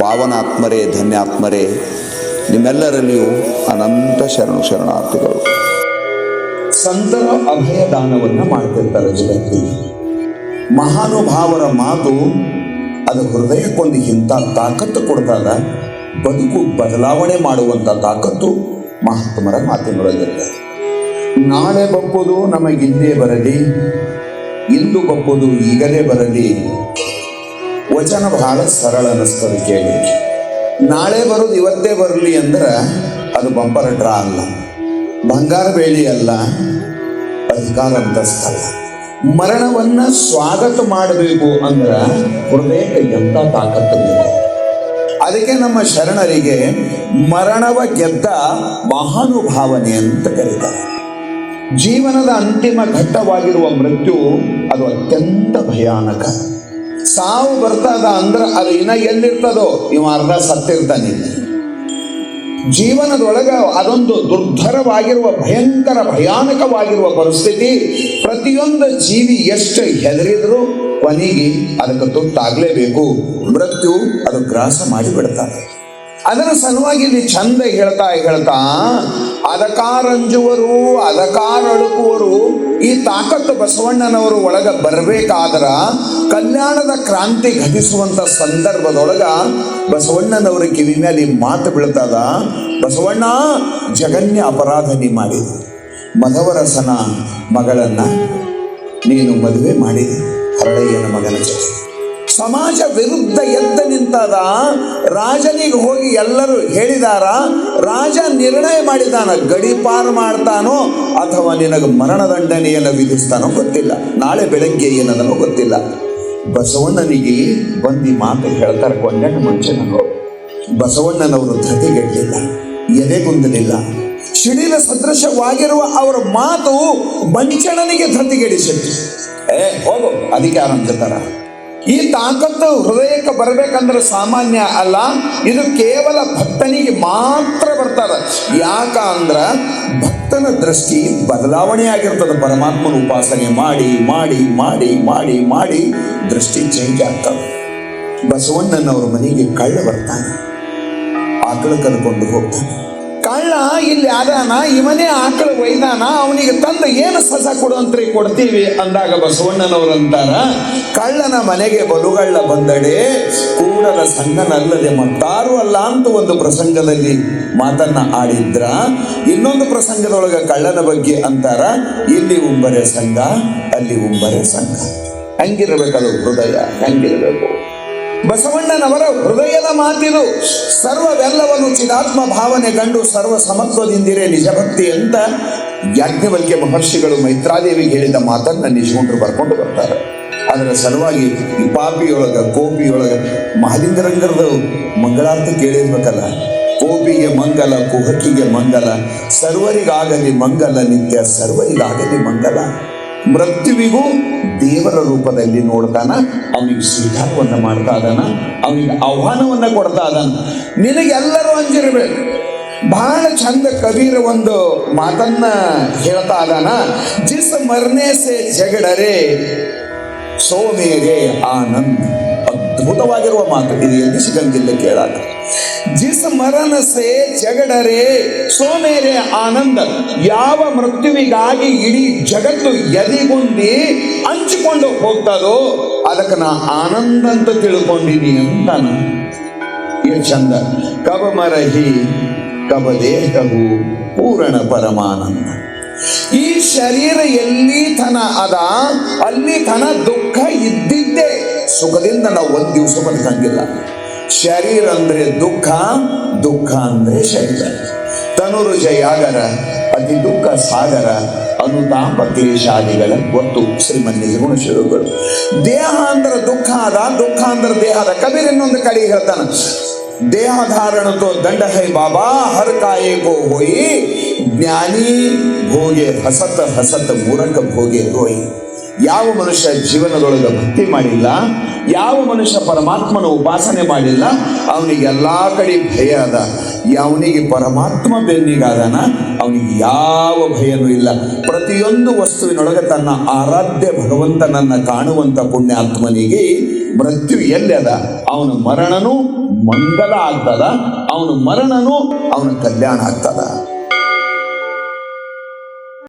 ಪಾವನಾತ್ಮರೇ, ಧನ್ಯಾತ್ಮರೇ ನಿಮ್ಮೆಲ್ಲರಲ್ಲಿಯೂ ಅನಂತ ಶರಣು ಶರಣಾರ್ಥಿಗಳು. ಸಂತರ ಅಭಯದಾನವನ್ನು ಮಾಡ್ತಿರ್ತಾರೆ ಜಗತ್ತಿಗೆ. ಮಹಾನುಭಾವರ ಮಾತು ಅದು ಹೃದಯಕ್ಕೊಂದು ಇಂಥ ತಾಕತ್ತು ಕೊಡ್ತಾಗ ಬದುಕು ಬದಲಾವಣೆ ಮಾಡುವಂಥ ತಾಕತ್ತು ಮಹಾತ್ಮರ ಮಾತಿನೊಳಗಿರುತ್ತೆ. ನಾಳೆ ಬಪ್ಪುದು ನಮಗಿಂದೇ ಬರಲಿ ಇಂದು ಬಪ್ಪುದು ಈಗಲೇ ಬರಲಿ ವಚನ ಬಹಳ ಸರಳ ಅನ್ನಿಸ್ತದೆ ಕೇಳಲಿಕ್ಕೆ ನಾಳೆ ಬರೋದು ಇವತ್ತೇ ಬರಲಿ ಅಂದ್ರೆ ಅದು ಬಂಪರ್ ಡ್ರಾ ಅಲ್ಲ. ಬಂಗಾರ ಬೇಳಿ ಅಲ್ಲ, ಅಧಿಕಾರ ಅಂತಸ್ತಲ್ಲ ಮರಣವನ್ನ ಸ್ವಾಗತ ಮಾಡಬೇಕು ಅಂದ್ರೆ ಹೃದಯಕ್ಕೆ ಎಂತ ತಾಕತ್ತು ಬೇಕು? ಅದಕ್ಕೆ ನಮ್ಮ ಶರಣರಿಗೆ ಮರಣವ ಗೆದ್ದ ಮಹಾನುಭಾವನೆ ಅಂತ ಕರೀತಾರೆ. ಜೀವನದ ಅಂತಿಮ ಘಟ್ಟವಾಗಿರುವ ಮೃತ್ಯು ಅದು ಅತ್ಯಂತ ಭಯಾನಕ. ಸಾವು ಬರ್ತದ ಅಂದ್ರೆ ಅದು ಇನ್ನ ಎಲ್ಲಿರ್ತದೋ, ಇವ ಅರ್ಧ ಸತ್ತಿರ್ತಾನೆ ಜೀವನದೊಳಗ ಅದೊಂದು ದುರ್ಧರವಾಗಿರುವ ಭಯಂಕರ ಭಯಾನಕವಾಗಿರುವ ಪರಿಸ್ಥಿತಿ, ಪ್ರತಿಯೊಂದು ಜೀವಿ ಎಷ್ಟು ಹೆದರಿದ್ರು ಕೊನೆಗೆ ಅದಕ್ಕೆ ತುತ್ತಾಗಲೇಬೇಕು. ಮೃತ್ಯು ಅದು ಗ್ರಾಸ ಮಾಡಿಬಿಡ್ತಾರೆ ಅದರ ಸಲುವಾಗಿ ಇಲ್ಲಿ ಚಂದ ಹೇಳ್ತಾ ಹೇಳ್ತಾ ಅದಕಾರಂಜುವರು ಅದಕಾರಳುಕುವರು ಈ ತಾಕತ್ತು ಬಸವಣ್ಣನವರು ಒಳಗ ಬರಬೇಕಾದ್ರ ಕಲ್ಯಾಣದ ಕ್ರಾಂತಿ ಘಟಿಸುವಂತ ಸಂದರ್ಭದೊಳಗ ಬಸವಣ್ಣನವರ ಕಿವಿ ಮೇಲೆ ಮಾತು ಬೀಳ್ತದ, ಬಸವಣ್ಣ ಜಗನ್ಯ ಅಪರಾಧ ನೀ ಮಾಡಿದ. ಮಧವರಸನ ಮಗಳನ್ನ ನೀನು ಮದುವೆ ಮಾಡಿದೆ. ಹರಳಯ್ಯನ ಮಗನ ಜೊತೆ. ಸಮಾಜ ವಿರುದ್ಧ ಎದ್ದ ನಿಂತದ, ರಾಜನಿಗೆ ಹೋಗಿ ಎಲ್ಲರೂ ಹೇಳಿದಾರ, ರಾಜ ನಿರ್ಣಯ ಮಾಡಿದಾನ ಗಡಿಪಾರು ಮಾಡ್ತಾನೋ ಅಥವಾ ನಿನಗೆ ಮರಣದಂಡನೆಯನ್ನು ವಿಧಿಸ್ತಾನೋ ಗೊತ್ತಿಲ್ಲ. ನಾಳೆ ಬೆಳಗ್ಗೆ ಏನದನೋ ಗೊತ್ತಿಲ್ಲ. ಬಸವಣ್ಣನಿಗೆ ಬಂದು ಮಾತು ಹೇಳ್ತಾರೆ ಕೊಂಡಣ್ಣ ಮನುಷ್ಯನವರು ಬಸವಣ್ಣನವರು ಧೃತಿಗೆಡ್ಲಿಲ್ಲ ಎದೆಗುಂದಲಿಲ್ಲ ಶಿಡಿಲ ಸದೃಶವಾಗಿರುವ ಅವರ ಮಾತು ಮಂಚಣನಿಗೆ ಧೃತಿಗೆಡಿಸಿತ್ತು ಏ, ಹೋಗು, ಅದಕ್ಕೆ ಅಂತಾರ ಈ ತಾಕತ್ತು ಹೃದಯಕ್ಕೆ ಬರಬೇಕಂದ್ರೆ ಸಾಮಾನ್ಯ ಅಲ್ಲ, ಇದು ಕೇವಲ ಭಕ್ತನಿಗೆ ಮಾತ್ರ ಬರ್ತದ. ಯಾಕ ಅಂದ್ರ ಭಕ್ತನ ದೃಷ್ಟಿ ಬದಲಾವಣೆ ಆಗಿರ್ತದೆ ಪರಮಾತ್ಮನ ಉಪಾಸನೆ ಮಾಡಿ ಮಾಡಿ ಮಾಡಿ ಮಾಡಿ ಮಾಡಿ ದೃಷ್ಟಿ ಚೇಂಜ್ ಆಗ್ತದೆ. ಬಸವಣ್ಣನವ್ರ ಮನೆಗೆ ಕಳ್ಳ ಬರ್ತಾನೆ. ಆಕಳು ಕರ್ಕೊಂಡು ಹೋಗ್ತಾನೆ. ಕಳ್ಳ ಇಲ್ಲಿ ಅದಾನ ಇವನೇ ಆಕಳ ವೈದಾನ ಅವನಿಗೆ ತಂದು ಏನು ಸಸ ಕೊಡುವಂತ್ರಿ ಕೊಡ್ತೀವಿ ಅಂದಾಗ ಬಸವಣ್ಣನವರು ಅಂತಾರ, ಕಳ್ಳನ ಮನೆಗೆ ಬಲುಗಳ್ಳ ಬಂದಡೆ ಕೂಡದ ಸಂಘನಲ್ಲದೆ ಮತ್ತಾರು ಅಲ್ಲ ಅಂತ ಒಂದು ಪ್ರಸಂಗದಲ್ಲಿ ಮಾತನ್ನ ಆಡಿದ್ರ. ಇನ್ನೊಂದು ಪ್ರಸಂಗದೊಳಗ ಕಳ್ಳನ ಬಗ್ಗೆ ಅಂತಾರ, ಇಲ್ಲಿ ಉಂಬರೆ ಸಂಘ, ಅಲ್ಲಿ ಉಂಬರೆ ಸಂಘ. ಹೆಂಗಿರಬೇಕದು ಹೃದಯ, ಹೆಂಗಿರಬೇಕು. ಬಸವಣ್ಣನವರ ಹೃದಯದ ಮಾತಿದು ಸರ್ವವೆಲ್ಲವನ್ನು ಚಿದಾತ್ಮ ಭಾವನೆ ಕಂಡು ಸರ್ವ ಸಮತ್ವದಿಂದಿರೇ ನಿಜಭಕ್ತಿ ಅಂತ ಯಾಜ್ಞವಲ್ಕ್ಯ ಮಹರ್ಷಿಗಳು ಮೈತ್ರಾದೇವಿಗೆ ಹೇಳಿದ ಮಾತನ್ನ ನಿಜಗೊಂಡ್ರು ಬರ್ಕೊಂಡು ಬರ್ತಾರೆ. ಅದರ ಸಲುವಾಗಿ ಪಾಪಿಯೊಳಗ ಕೋಪಿಯೊಳಗ ಮಹಾಲಿಂಗರಂಗರದ ಮಂಗಳಾರ್ಥ ಕೇಳಿರ್ಬೇಕಲ್ಲ. ಕೋಪಿಗೆ ಮಂಗಲ, ಕುಹಕಿಗೆ ಮಂಗಲ, ಸರ್ವರಿಗಾಗಲಿ ಮಂಗಲ, ನಿತ್ಯ ಸರ್ವರಿಗಾಗಲಿ ಮಂಗಲ. ಮೃತ್ಯುವಿಗೂ ದೇವರ ರೂಪದಲ್ಲಿ ನೋಡ್ತಾನ, ಅವನಿಗೆ ಸ್ವೀಕಾರವನ್ನು ಮಾಡ್ತಾ ಇದ್ದಾನ, ಅವನಿಗೆ ಆಹ್ವಾನವನ್ನ ಕೊಡ್ತಾ ಇದಾನ ನಿನಗೆಲ್ಲರೂ ಅಂಜಿರ್ಬೇಕು. ಬಹಳ ಚಂದ ಕಬೀರ ಒಂದು ಮಾತನ್ನ ಹೇಳ್ತಾ ಇದಾನ ಜಿಸ್ ಮರ್ನೆ ಸೆ ಜಗಡರೆ ಸೋಮೇರೆ ಆನಂದ್. ಅದ್ಭುತವಾಗಿರುವ ಮಾತು. ಇದು ಎಲ್ಲಿ ಸಿಗಂಗಿಲ್ಲ ಕೇಳಾಕ ಜಿಸ್ ಮರನಸೆ ಜಗಡರೆ ಸೋಮೇರೆ ಆನಂದ. ಯಾವ ಮೃತ್ಯುವಿಗಾಗಿ ಇಡೀ ಜಗತ್ತು ಎದಿಗುಂದಿ ಹಂಚಿಕೊಂಡು ಹೋಗ್ತದೋ, ಅದಕ್ಕೆ ನಾ ಆನಂದ ಅಂತ ತಿಳ್ಕೊಂಡಿನಿ ಅಂತ ಚಂದ ಕಬ ಮರಹಿ ಕಬ ದೇಹವು ಪೂರ್ಣ ಪರಮಾನಂದ. ಈ ಶರೀರ ಎಲ್ಲಿ ತನ ಅದ, ಅಲ್ಲಿ ತನ ದುಃಖ ಇದ್ದಿದ್ದೇ ಸುಖದಿಂದ ನಾವು ಒಂದ್ ದಿವಸ ಬದುಕಂಗಿಲ್ಲ. ಶರೀರ ಅಂದ್ರೆ ದುಃಖ ದುಃಖ ಅಂದ್ರೆ ಶರೀರ. ತನುರುಜ ಯಾಗರ ಅತಿ ದುಃಖ ಸಾಗರ, ಅನುತಾಪ ಕ್ಲೇಶಾದಿಗಳ ಒತ್ತು ಗುಣ ಶುರುಗಳು. ದೇಹ ಅಂದ್ರೆ ದುಃಖ ಆದ, ದುಃಖ ಅಂದ್ರೆ ದೇಹದ ಕಬೀರ್ ಇನ್ನೊಂದು ಕಡೆ ಹೇಳ್ತಾನ. ದೇಹ ಧಾರಣತೋ ದಂಡ ಹೈ ಬಾಬಾ, ಹರ್ ಕಾಯೇಗೋ ಹೋಯಿ, ಜ್ಞಾನಿ ಭೋಗೆ ಹಸತ ಹಸತ ಮೂರಕ ಭೋಗೆ ಹೋಯಿ. ಯಾವ ಮನುಷ್ಯ ಜೀವನದೊಳಗೆ ಭಕ್ತಿ ಮಾಡಿಲ್ಲ, ಯಾವ ಮನುಷ್ಯ ಪರಮಾತ್ಮನ ಉಪಾಸನೆ ಮಾಡಿಲ್ಲ, ಅವನಿಗೆ ಎಲ್ಲಾ ಕಡೆ ಭಯ ಅದ. ಅವನಿಗೆ ಪರಮಾತ್ಮ ಬೆನ್ನಿಗಾದನ, ಅವನಿಗೆ ಯಾವ ಭಯನೂ ಇಲ್ಲ. ಪ್ರತಿಯೊಂದು ವಸ್ತುವಿನೊಳಗೆ ತನ್ನ ಆರಾಧ್ಯ ಭಗವಂತನನ್ನ ಕಾಣುವಂತ ಪುಣ್ಯಾತ್ಮನಿಗೆ ಮೃತ್ಯು ಎಲ್ಲಿ ಅದ? ಅವನ ಮರಣನು ಮಂಗಲ ಆಗ್ತದ, ಅವನ ಮರಣನು ಅವನ ಕಲ್ಯಾಣ ಆಗ್ತದ.